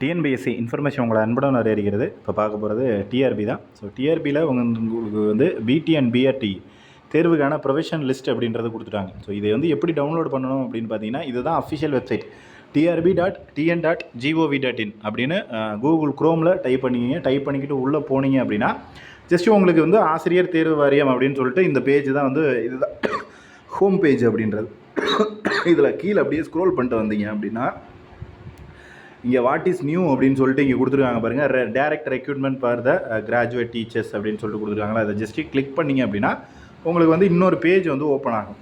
TNPSC information உங்களை அன்புடன் நிறைவேறுகிறது இப்போ பார்க்க போகிறது டிஆர்பி தான். ஸோ டிஆர்பியில் உங்களுக்கு வந்து பிடி அண்ட் பிஆர்டி தேர்வுக்கான ப்ரொஃபஷன் லிஸ்ட் அப்படின்றது கொடுத்துட்டாங்க. ஸோ இதை வந்து எப்படி டவுன்லோட் பண்ணணும் அப்படின்னு பார்த்தீங்கன்னா இதுதான் official website TRB dot TN dot GOV dot in அப்படின்னு கூகுள் க்ரோமில் டைப் பண்ணிக்கிங்க. டைப் பண்ணிக்கிட்டு உள்ளே போனீங்க அப்படின்னா ஜஸ்ட் உங்களுக்கு வந்து ஆசிரியர் தேர்வு வாரியம் அப்படின்னு சொல்லிட்டு இந்த பேஜ் தான் வந்து இதுதான். ஹோம் பேஜ் அப்படின்றது. இதில் கீழே அப்படியே ஸ்க்ரோல் பண்ணிட்டு வந்தீங்க அப்படின்னா இங்கே வாட் இஸ் நியூ அப்படின்னு சொல்லிட்டு இங்கே கொடுத்துருக்காங்க பாருங்கள் direct recruitment for the graduate teachers அப்படின்னு சொல்லிட்டு கொடுத்துருக்காங்களா? அதை ஜஸ்ட்டு கிளிக் பண்ணிங்க அப்படின்னா உங்களுக்கு வந்து இன்னொரு பேஜ் வந்து ஓப்பன் ஆகும்.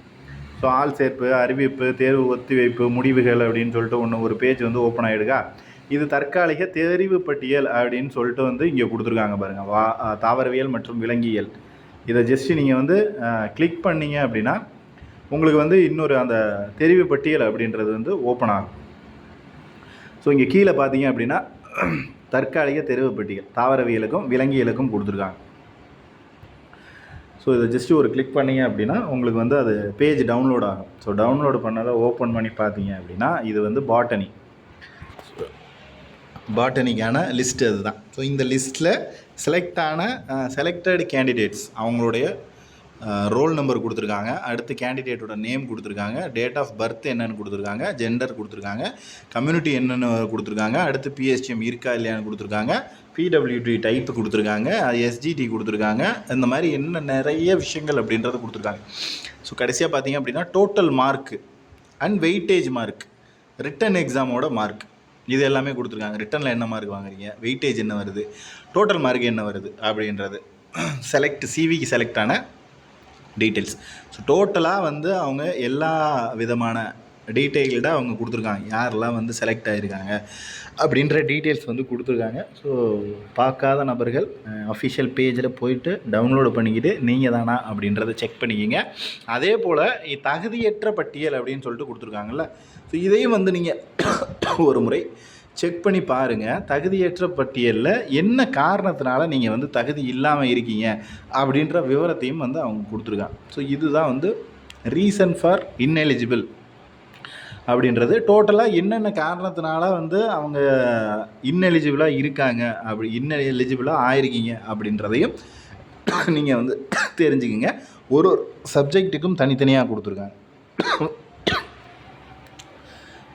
ஸோ ஆள் சேர்ப்பு அறிவிப்பு தேர்வு ஒத்திவைப்பு முடிவுகள் அப்படின்னு சொல்லிட்டு ஒன்று ஒரு பேஜ் வந்து ஓப்பன் ஆகிடுக்கா இது தற்காலிக தெரிவு பட்டியல் அப்படின்னு சொல்லிட்டு வந்து இங்கே கொடுத்துருக்காங்க பாருங்கள் வா தாவரவியல் மற்றும் விலங்கியல். இதை ஜஸ்ட்டு நீங்கள் வந்து கிளிக் பண்ணீங்க அப்படின்னா உங்களுக்கு வந்து இன்னொரு அந்த தெரிவு பட்டியல் அப்படின்றது வந்து ஓப்பன் ஆகும். ஸோ இங்கே கீழே பார்த்தீங்க அப்படின்னா தற்காலிக தெரிவு தாவரவியலுக்கும் விலங்கியலுக்கும் கொடுத்துருக்காங்க. ஸோ இதை ஜஸ்ட்டு ஒரு கிளிக் பண்ணீங்க அப்படின்னா உங்களுக்கு வந்து அது பேஜ் டவுன்லோட் ஆகும். ஸோ டவுன்லோடு பண்ணதை ஓப்பன் பண்ணி பார்த்தீங்க அப்படின்னா இது வந்து பாட்டனி பாட்டனிக்கான லிஸ்ட் அதுதான். ஸோ இந்த லிஸ்ட்டில் செலக்டான செலக்டட் கேண்டிடேட்ஸ் அவங்களுடைய ரோல் நம்பர் கொடுத்துருக்காங்க. அடுத்து கேண்டிடேட்டோட நேம் கொடுத்துருக்காங்க. டேட் ஆஃப் பர்த் என்னென்னு கொடுத்துருக்காங்க. ஜெண்டர் கொடுத்துருக்காங்க. கம்யூனிட்டி என்னென்னு கொடுத்துருக்காங்க. அடுத்து பிஎஸ்டிஎம் இருக்கா இல்லையான்னு கொடுத்துருக்காங்க. பிடபிள்யூடி டைப்பு கொடுத்துருக்காங்க. எஸ்ஜிடி கொடுத்துருக்காங்க. இந்த மாதிரி என்ன நிறைய விஷயங்கள் அப்படின்றத கொடுத்துருக்காங்க. ஸோ கடைசியாக பார்த்தீங்க அப்படின்னா total mark and weightage mark written எக்ஸாமோட mark இது எல்லாமே கொடுத்துருக்காங்க. ரிட்டனில் என்ன மார்க் வாங்குறீங்க? வெயிட்டேஜ் என்ன வருது? டோட்டல் மார்க் என்ன வருது? அப்படின்றது. செலக்ட் சிவிக்கு செலக்ட் ஆன டீட்டெயில்ஸ் ஸோ டோட்டலாக வந்து அவங்க எல்லா விதமான டீட்டெயில்டாக அவங்க கொடுத்துருக்காங்க. யாரெல்லாம் வந்து செலக்ட் ஆகிருக்காங்க அப்படின்ற டீட்டெயில்ஸ் வந்து கொடுத்துருக்காங்க. ஸோ பார்க்காத நபர்கள் அஃபிஷியல் பேஜில் போயிட்டு டவுன்லோடு பண்ணிக்கிட்டு நீங்கள் தானா அப்படின்றத செக் பண்ணிக்கிங்க. அதே போல் தகுதியற்ற பட்டியல் அப்படின்னு சொல்லிட்டு கொடுத்துருக்காங்கல்ல. ஸோ இதையும் வந்து நீங்கள் ஒரு முறை செக் பண்ணி பாருங்கள் தகுதியற்ற பட்டியலில் என்ன காரணத்தினால நீங்கள் வந்து தகுதி இல்லாமல் இருக்கீங்க அப்படின்ற விவரத்தையும் வந்து அவங்க கொடுத்துருக்காங்க. ஸோ இதுதான் வந்து ரீசன் ஃபார் இன்எலிஜிபிள் அப்படின்றது. டோட்டலாக என்னென்ன காரணத்தினால வந்து அவங்க இன்எலிஜிபிளாக இருக்காங்க அப்படி இன்எலிஜிபிளாக ஆயிருக்கீங்க அப்படின்றதையும் நீங்கள் வந்து தெரிஞ்சுக்கிங்க. ஒரு ஒரு சப்ஜெக்ட்டுக்கும் தனித்தனியாக கொடுத்துருக்காங்க.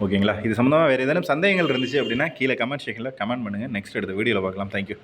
ஓகேங்களா? இது சம்மந்தமாக வேறு ஏதேனும் சந்தேகங்கள் இருந்துச்சு அப்படின்னா கீழே கமெண்ட் செக்ஷனில் கமெண்ட் பண்ணுங்கள் நெக்ஸ்ட் எடுத்த வீடியோவில் பார்க்கலாம். தேங்க்யூ